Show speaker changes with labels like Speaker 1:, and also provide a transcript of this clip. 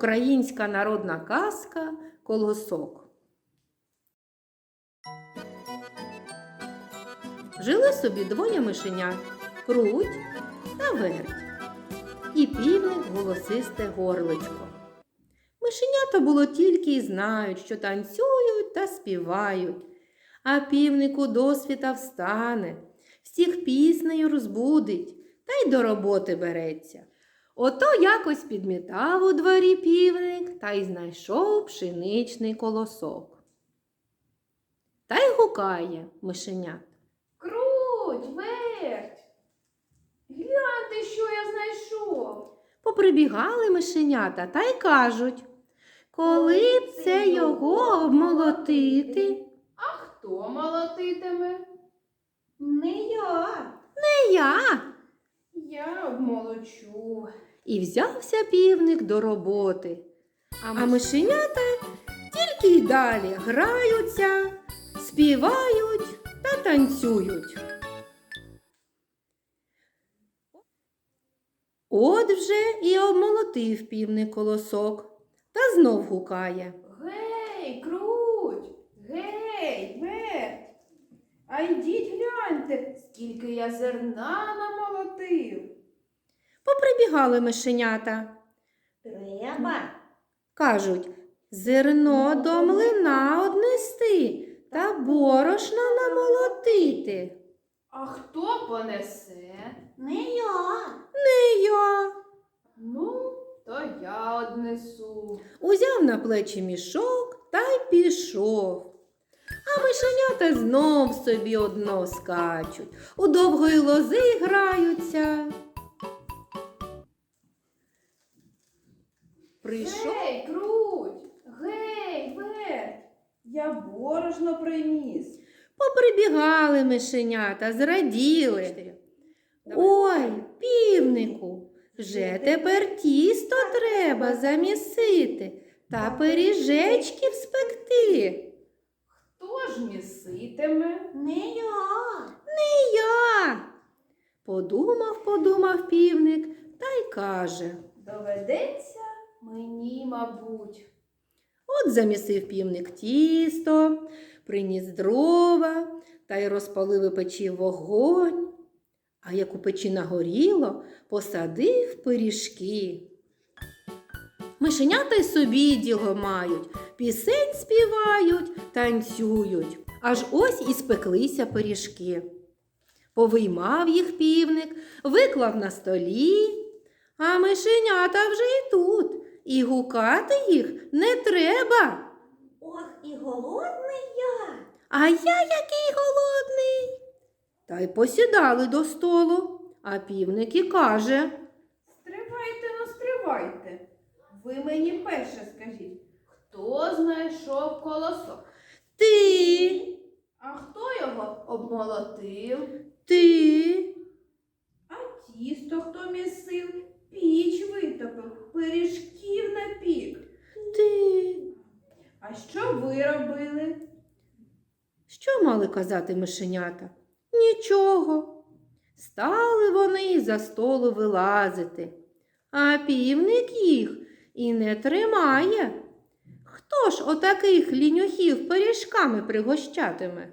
Speaker 1: Українська народна казка Колосок. Жили собі двоє мишенят круть та верть. І півник голосисте горличко. Мишенята було тільки й знають, що танцюють та співають, а півнику досвіта встане, всіх піснею розбудить та й до роботи береться. Ото якось підмітав у дворі півник та й знайшов пшеничний колосок. Та й гукає мишенят.
Speaker 2: Круть, верть. Гляньте, що я знайшов.
Speaker 1: Поприбігали мишенята та й кажуть, коли б це його обмолотити,
Speaker 2: А хто молотитиме?
Speaker 3: Не я.
Speaker 1: не я.
Speaker 2: Я обмолочу.
Speaker 1: І взявся півник до роботи. А мишенята тільки й далі граються, співають та танцюють. От вже і обмолотив півник колосок та знов гукає.
Speaker 2: Гей, круть, гей, верть. А йдіть гляньте, скільки я зерна намолотив.
Speaker 1: Поприбігали мишенята.
Speaker 3: Треба.
Speaker 1: Кажуть, зерно до млина однести та борошна намолотити.
Speaker 2: А хто понесе?
Speaker 3: Не я.
Speaker 1: Не я.
Speaker 2: Ну, то я однесу.
Speaker 1: Узяв на плечі мішок та й пішов. А мишенята знов собі одно скачуть, у довгої лози граються. Прийшов.
Speaker 2: Гей, круть, гей, верть. Я борошно приніс.
Speaker 1: Поприбігали мишенята, зраділи. Ой, півнику, вже тепер тісто треба замісити та пиріжечків спекти.
Speaker 2: Хто ж міситиме?
Speaker 3: Не я.
Speaker 1: І я. Подумав, подумав півник та й каже.
Speaker 2: Доведеться мені, мабуть.
Speaker 1: От замісив півник тісто, приніс дрова та й розпалив у печі вогонь. А як у печі нагоріло, посадив пиріжки. Мишенята й собі діло мають, пісень співають, танцюють. Аж ось і спеклися пиріжки. Повиймав їх півник, виклав на столі, а мишенята вже й тут, і гукати їх не треба.
Speaker 3: Ох, і голодний я.
Speaker 1: А я який голодний. Та й посідали до столу, а півник і каже.
Speaker 2: Стривайте, ну стривайте. Ви мені перше скажіть, хто знайшов колосок?
Speaker 1: Ти,
Speaker 2: А хто його обмолотив?
Speaker 1: ти,
Speaker 2: А тісто хто місив? Піч витопив, пиріжків напік.
Speaker 1: ти.
Speaker 2: А що ви робили?
Speaker 1: Що мали казати мишенята? Нічого. Стали вони за столу вилазити, а півник їх і не тримає. Хто ж отаких лінюхів пиріжками пригощатиме?